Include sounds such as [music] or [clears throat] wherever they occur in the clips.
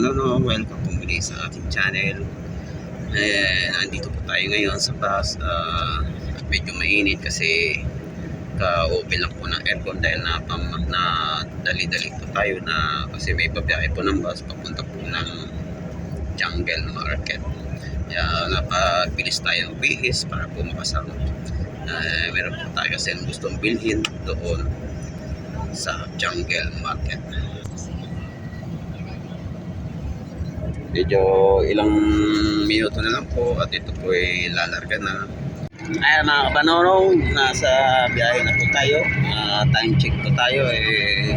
kapanono, welcome po muli sa ating channel. Eh, nandito po tayo ngayon sa bus. ah, at medyo mainit kasi ka-open lang po ng aircon dahil na, pam, na dali-dali po tayo na kasi may babiyahe po ng bus papunta po ng Jungle Market. Kaya napagbilis tayo ng bihis para po makasama. Uh, meron po tayo kasi gustong bilhin doon sa Jungle Market. Medyo ilang minuto na lang po at ito po ay lalarga na. Ay mga kapanorong, nasa biyahe na po tayo. Ah, time check po tayo eh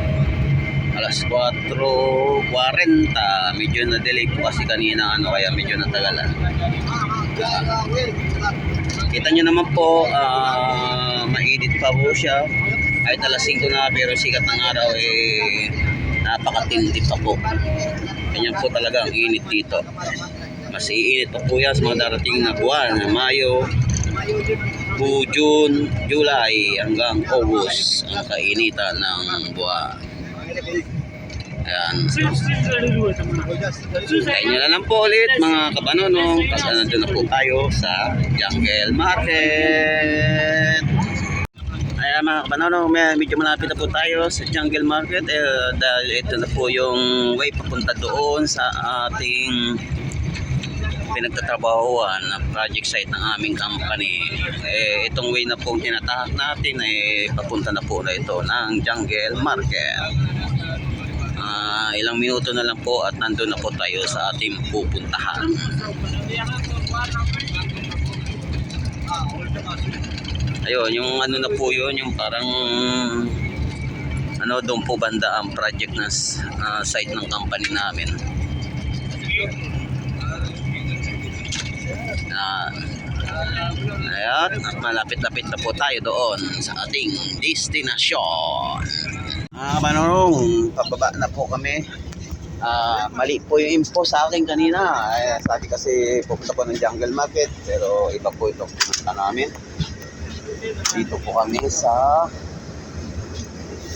alas 4.40. Medyo na-delay po kasi kanina ano kaya medyo natagalan. Ah, kita nyo naman po, ah, mainit pa po siya. Kahit alas 5 na pero sikat ng araw eh napakatindi pa po. Ganyan po talaga ang init dito. Mas iinit pa po yan sa mga darating na buwan, Mayo, Bu, June, July hanggang August ang kainitan ng buwan. Ayan. Kaya nyo na lang po ulit mga kabanonong kasi nandun na po tayo sa Jungle Market. Mga kabanonong, may- medyo malapit na po tayo sa Jungle Market eh, dahil ito na po yung way papunta doon sa ating pinagtatrabahuan na project site ng aming company. Eh, itong way na po tinatahak natin eh, papunta na po na ito ng Jungle Market. Ah, ilang minuto na lang po at nandun na po tayo sa ating pupuntahan. Ayun, yung ano na po yun, yung parang ano doon po banda ang project na ah, site ng company namin. Na Ayan, malapit-lapit na po tayo doon sa ating destinasyon. Ah, manong, pababa na po kami. Ah, mali po yung info sa akin kanina. Eh, sabi kasi pupunta po ng jungle market, pero iba po ito pupunta namin. Dito po kami sa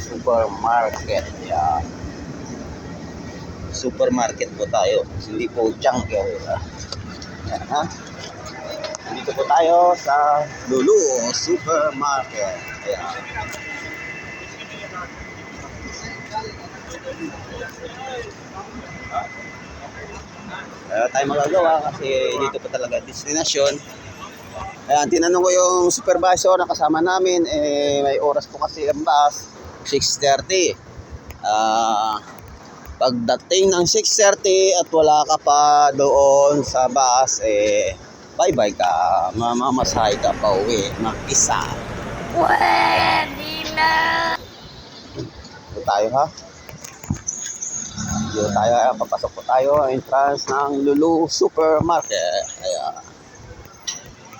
supermarket. Yeah. Supermarket po tayo. Hindi po jungle. Yan, ha? Dito po tayo sa Lulu Supermarket. Ayan. Wala tayong magagawa kasi dito po talaga destinasyon. Ayan, tinanong ko yung supervisor na kasama namin, eh, may oras po kasi ang bus, 6.30. Ah, pagdating ng 6.30 at wala ka pa doon sa bus, eh, bye-bye ka, mamamasahe ka pa uwi, mag-isa. Pwede na. Dito tayo ha. Dito tayo, papasok po tayo, entrance ng Lulu Supermarket. Ayan.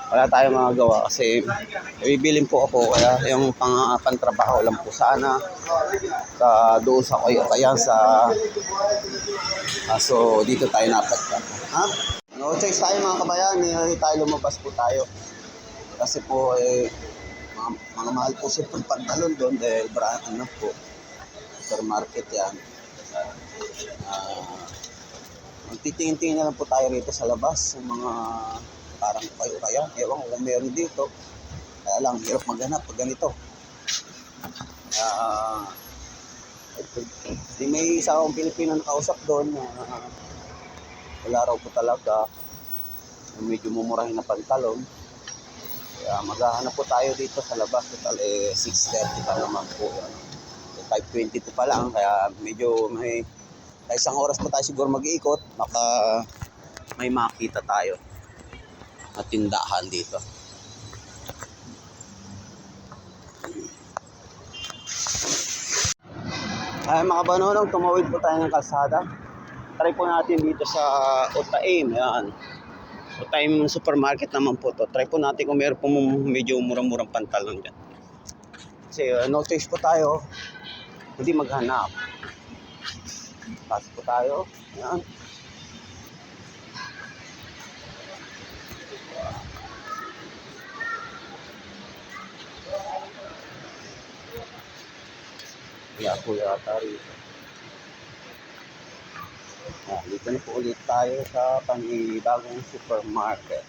Wala tayong magagawa kasi bibilin po ako kaya yung pang pantrabaho lang po sana sa doon sa kayo kaya sa ah, so dito tayo napadpa. Ha? No checks tayo mga kabayan, hindi tayo lumabas po tayo. Kasi po eh mga, mga mahal po siyempre pantalon doon dahil brand ano po supermarket yan. Ah, magtitingin-tingin na lang po tayo rito sa labas ng mga parang kayo kaya. Ewan ko kung meron dito. Kaya lang, hirap maghanap pag ganito. Ah, di may isa akong Pilipino na kausap doon na wala raw po talaga medyo mumurahin na pantalon. Kaya maghahanap po tayo dito sa labas. Total eh 6.30 pa naman po. Ano. 5.22 pa lang. Kaya medyo may isang oras pa tayo siguro mag-iikot. Maka may makita tayo na tindahan dito. Ay mga banonong, tumawid po tayo ng kalsada. Try po natin dito sa Utaim. Ayan. Utaim supermarket naman po to. Try po natin kung meron po medyo murang-murang pantalon dyan. Kasi uh, no choice po tayo. Hindi maghanap. Pasok po tayo. Ayan. Wala po yata rito. Ah, dito na po ulit tayo sa panibagong supermarket.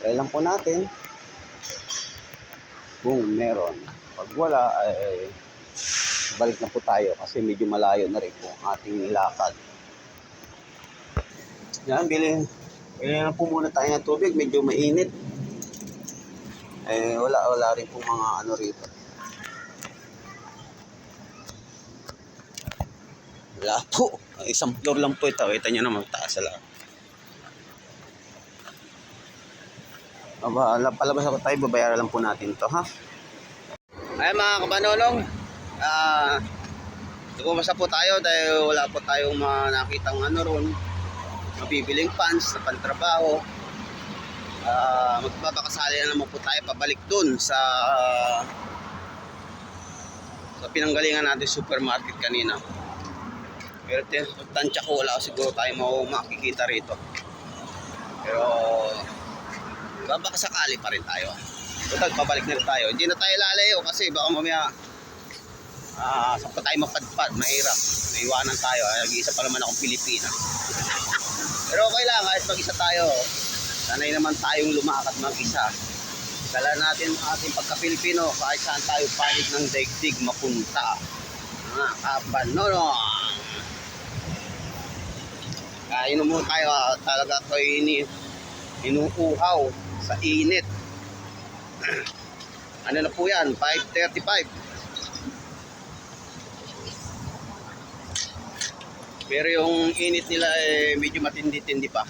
Try lang po natin kung meron. Pag wala, ay balik na po tayo kasi medyo malayo na rin po ang ating nilakad. Yan, bilhin. Bilhin na po muna tayo ng tubig. Medyo mainit. Eh, wala, wala rin po mga ano rito. Wala po. Isang floor lang po ito. Kita nyo naman, taas sa lahat. Aba, ala- palabas ako tayo, babayaran lang po natin to ha. Ay mga kabanonong, ah, lumabas na po tayo dahil wala po tayong mga nakitang ano ron, mabibiling pants na pantrabaho. Ah, magbabakasali na naman po tayo pabalik dun sa sa pinanggalingan natin supermarket kanina. Pero tansya ko wala siguro tayo mau makikita rito. Pero baka sakali pa rin tayo. Total, pabalik na tayo. Hindi na tayo lalayo kasi baka mamaya ah sa pa tayo mapadpad, mahirap. Naiwanan tayo. Ay, Nag-iisa pa naman akong Pilipina. [laughs] Pero okay lang, kahit mag-isa tayo. Sanay naman tayong lumakad mag-isa. Dala natin ang ating pagka-Pilipino kahit saan tayo panig ng daigdig mapunta. Mga kabanonong. Kain mo tayo ah. talaga ko ini inuuhaw sa init. [clears throat] ano na po yan? 5.35. Pero yung init nila eh, medyo matindi-tindi pa.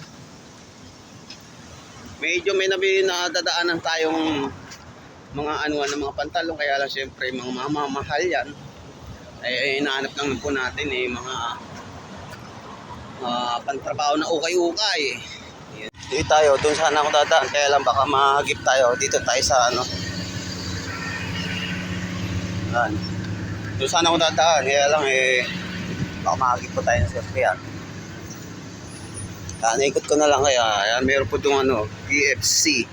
Medyo may nabi nadadaanan tayong mga anuan ng mga pantalon kaya lang syempre mga mamamahal yan. Eh, inaanap lang po natin eh mga uh, pantrabaho na ukay-ukay. Dito tayo, doon sana ako dadaan. Kaya lang baka mahagip tayo. Dito tayo sa ano. Yan. Doon sana ako dadaan. Kaya lang eh, baka mahagip po tayo ng sasakyan. Yan, ikot ko na lang kaya. Yan, meron po itong ano, PFC.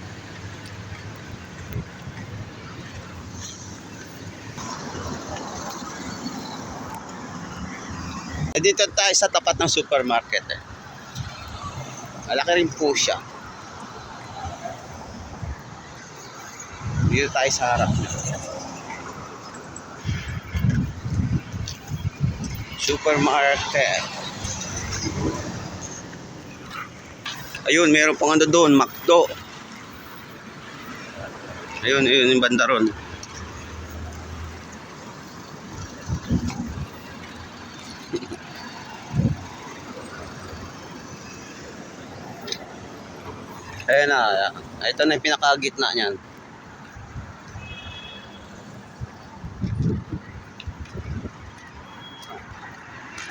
Eh, dito tayo sa tapat ng supermarket eh. Malaki rin po siya. Dito tayo sa harap niya. Supermarket. Ayun, meron pang ano doon, McDo. Ayun, ayun yung banda ron. Ayun na, ito na yung pinakagitna niyan.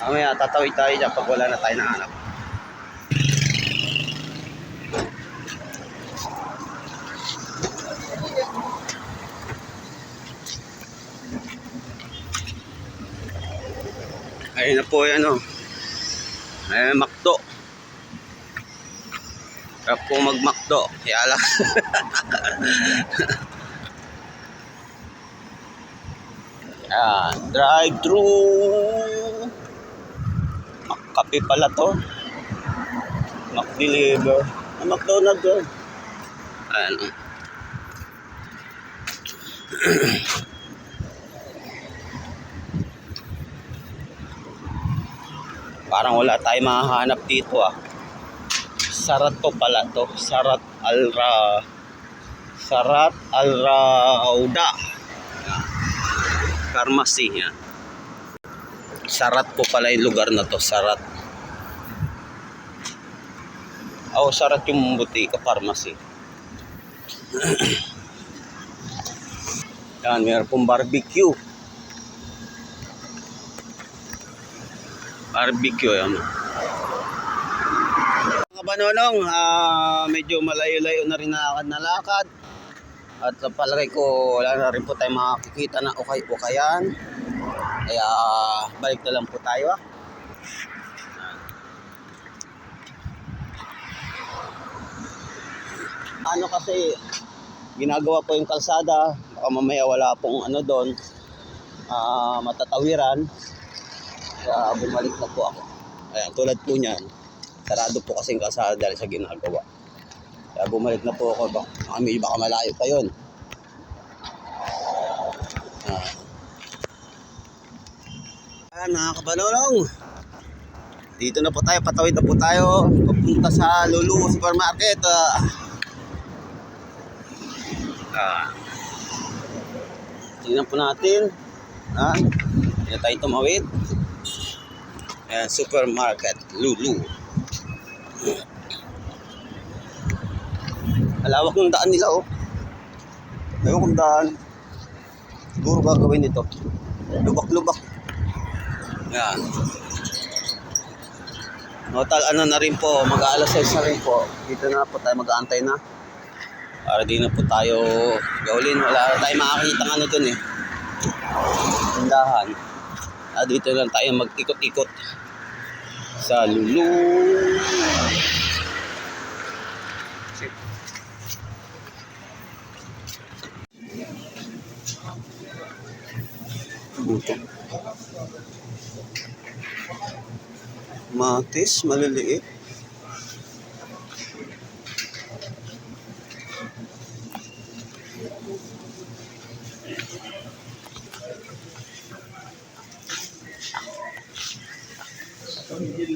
Mamaya tatawid tayo dyan pag wala na tayo nahanap. Ayun na po yan o. Ayun, makto. Sarap po magmakdo. Kaya lang. [laughs] Yan. Drive-thru. Kape pala to. Mac-deliver. Ah, McDonald's doon. Ayan. oh. [clears throat] Parang wala tayong mahahanap dito ah. Sarat to pala to. Sarat Alra Sarat Alrauda. Pharmacy yan. Sarat po pala yung lugar na to. Sarat. Oh, Sarat yung butika pharmacy. [clears throat] Yan, meron pong barbecue. Barbecue yan. Mga banonong, ah, medyo malayo-layo na rin nakakad na lakad. At palagay ko, wala na rin po tayo makikita na ukay-ukayan. Kaya balik na lang po tayo. ah. Ano kasi, ginagawa po yung kalsada. Baka mamaya wala pong ano doon, ah, matatawiran. Kaya bumalik na po ako. Ayan, tulad po niyan. Sarado po kasing kalsada dahil sa ginagawa. Kaya bumalik na po ako. Baka, kami baka malayo pa yun. Ah. Ayan mga kabalolong. Dito na po tayo, patawid na po tayo. Papunta sa Lulu Supermarket. Ah. Ah. Tingnan po natin. Ha? Hindi tayo tumawid. Ayan, supermarket, Lulu. Malawak ng daan nila, oh. Ewan kong daan. Siguro gagawin ito. Lubak-lubak. Ayan. Total, ano na rin po, mag-aalas 6 na rin po. Dito na po tayo mag-aantay na. Para di na po tayo gawlin. Wala na tayo makakita ng ano dun eh. Tindahan. Ah, dito lang tayo mag-ikot-ikot sa Lulu. Buto. Matis, maliliit. Gracias.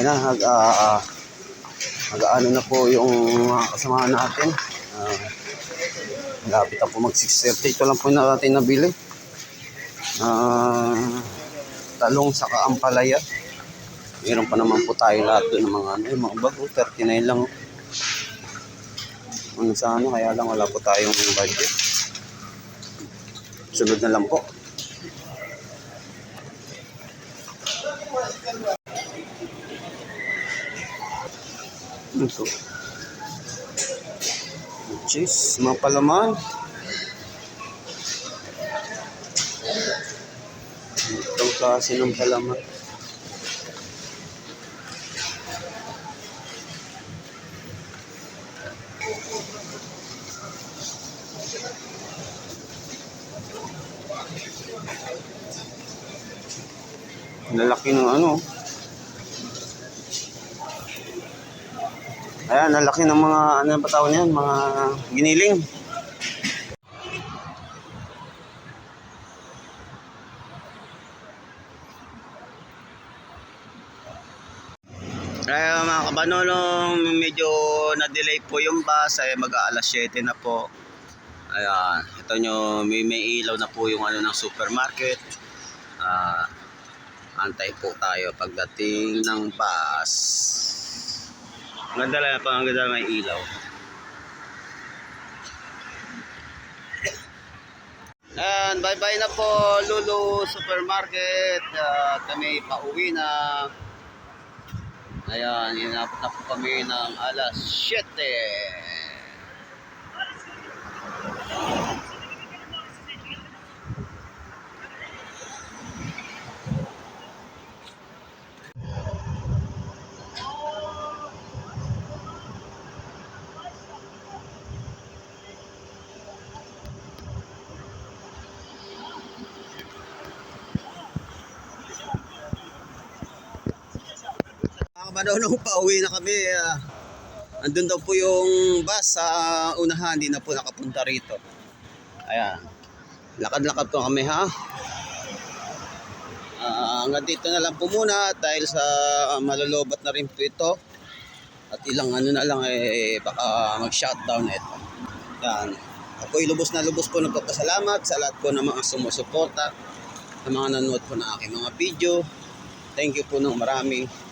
Ayun na, nag, ah, ah, nag-ano na po yung mga kasamahan natin. Ah, malapit na po mag 6.30. Ito lang po na natin nabili. Ah, talong sa kaampalaya. Meron pa naman po tayo lahat doon ng mga ano, yung mga bago. 39 lang. Ano sa ano, kaya lang wala po tayong budget. Sunod na lang po. Ito. Cheese, mga palaman. Itong klase ng palaman. Lalaki ng ano. Ayan, ang laki ng mga, ano ba tawag niyan, mga giniling. Kaya mga kabanolong, medyo na-delay po yung bus, ay mag-aalas 7 na po. Ayan, ito nyo, may, may ilaw na po yung ano ng supermarket. Ah, antay po tayo pagdating ng bus. Ang ganda lang, pang ang ganda lang may ilaw. And bye-bye na po Lulu Supermarket. At kami pauwi na. Ayan, inap na po kami ng alas 7. Mga kabanonong [laughs] pauwi na kami. ah. andun daw po yung bus sa unahan, hindi na po nakapunta rito. Ayan. Lakad-lakad po kami ha. Ah, hanggang dito na lang po muna dahil sa malolobat na rin po ito. At ilang ano na lang eh baka mag-shutdown na ito. Yan. Ako'y lubos na lubos po nagpapasalamat sa lahat po ng mga sumusuporta, sa mga nanonood po ng aking mga video. Thank you po ng marami.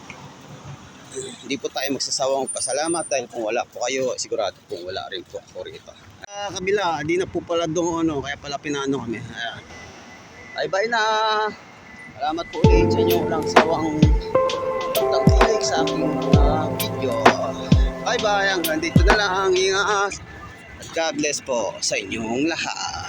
Hindi po tayo magsasawang pasalamat dahil kung wala po kayo, sigurado po wala rin po ako rito. Sa kabila, di na po pala doon ano, kaya pala pinano kami. Ayan. Bye bye na! Salamat po ulit sa inyo walang sawang tangkilig sa aking mga video. Bye bye! Hanggang dito na lang. Ingat! At God bless po sa inyong lahat.